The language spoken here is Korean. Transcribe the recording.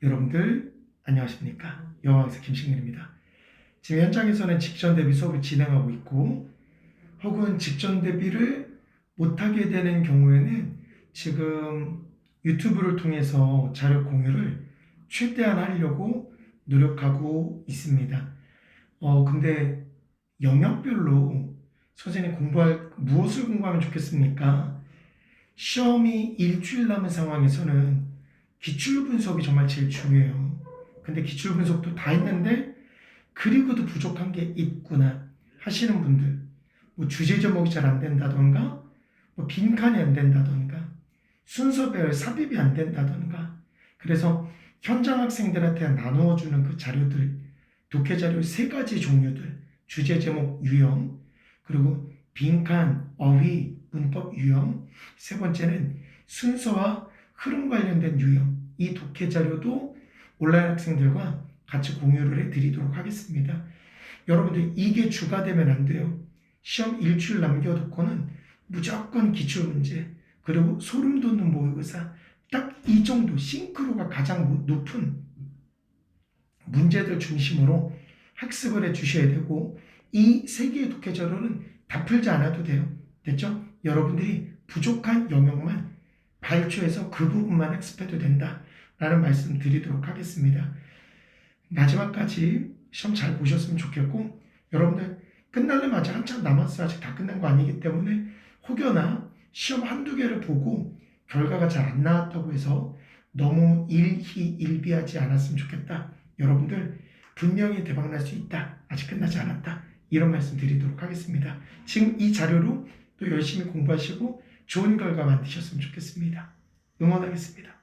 여러분들 안녕하십니까? 여왕에서 김신근입니다. 지금 현장에서는 직전 대비 수업을 진행하고 있고 혹은 직전 대비를 못하게 되는 경우에는 지금 유튜브를 통해서 자료 공유를 최대한 하려고 노력하고 있습니다. 어 근데 영역별로 선생님 공부할 무엇을 공부하면 좋겠습니까? 시험이 일주일 남은 상황에서는 기출 분석이 정말 제일 중요해요. 근데 기출 분석도 다 했는데 그리고도 부족한 게 있구나 하시는 분들, 뭐 주제 제목이 잘 안 된다던가, 뭐 빈칸이 안 된다던가, 순서별 삽입이 안 된다던가, 그래서 현장 학생들한테 나누어 주는 그 자료들, 독해 자료 세 가지 종류들, 주제 제목 유형, 그리고 빈칸, 어휘, 문법 유형, 세 번째는 순서와 흐름 관련된 유형, 이 독해 자료도 온라인 학생들과 같이 공유를 해드리도록 하겠습니다. 여러분들 이게 주가 되면 안 돼요. 시험 일주일 남겨놓고는 무조건 기출문제, 그리고 소름 돋는 모의고사, 딱 이 정도 싱크로가 가장 높은 문제들 중심으로 학습을 해 주셔야 되고 이 세 개의 독해 자료는 다 풀지 않아도 돼요. 됐죠? 여러분들이 부족한 영역만 발췌해서 그 부분만 학습해도 된다 라는 말씀 드리도록 하겠습니다. 마지막까지 시험 잘 보셨으면 좋겠고 여러분들 끝날려면 아직 한참 남았어요. 아직 다 끝난 거 아니기 때문에 혹여나 시험 한두 개를 보고 결과가 잘 안 나왔다고 해서 너무 일희일비하지 않았으면 좋겠다. 여러분들 분명히 대박 날 수 있다. 아직 끝나지 않았다. 이런 말씀 드리도록 하겠습니다. 지금 이 자료로 또 열심히 공부하시고 좋은 결과 만드셨으면 좋겠습니다. 응원하겠습니다.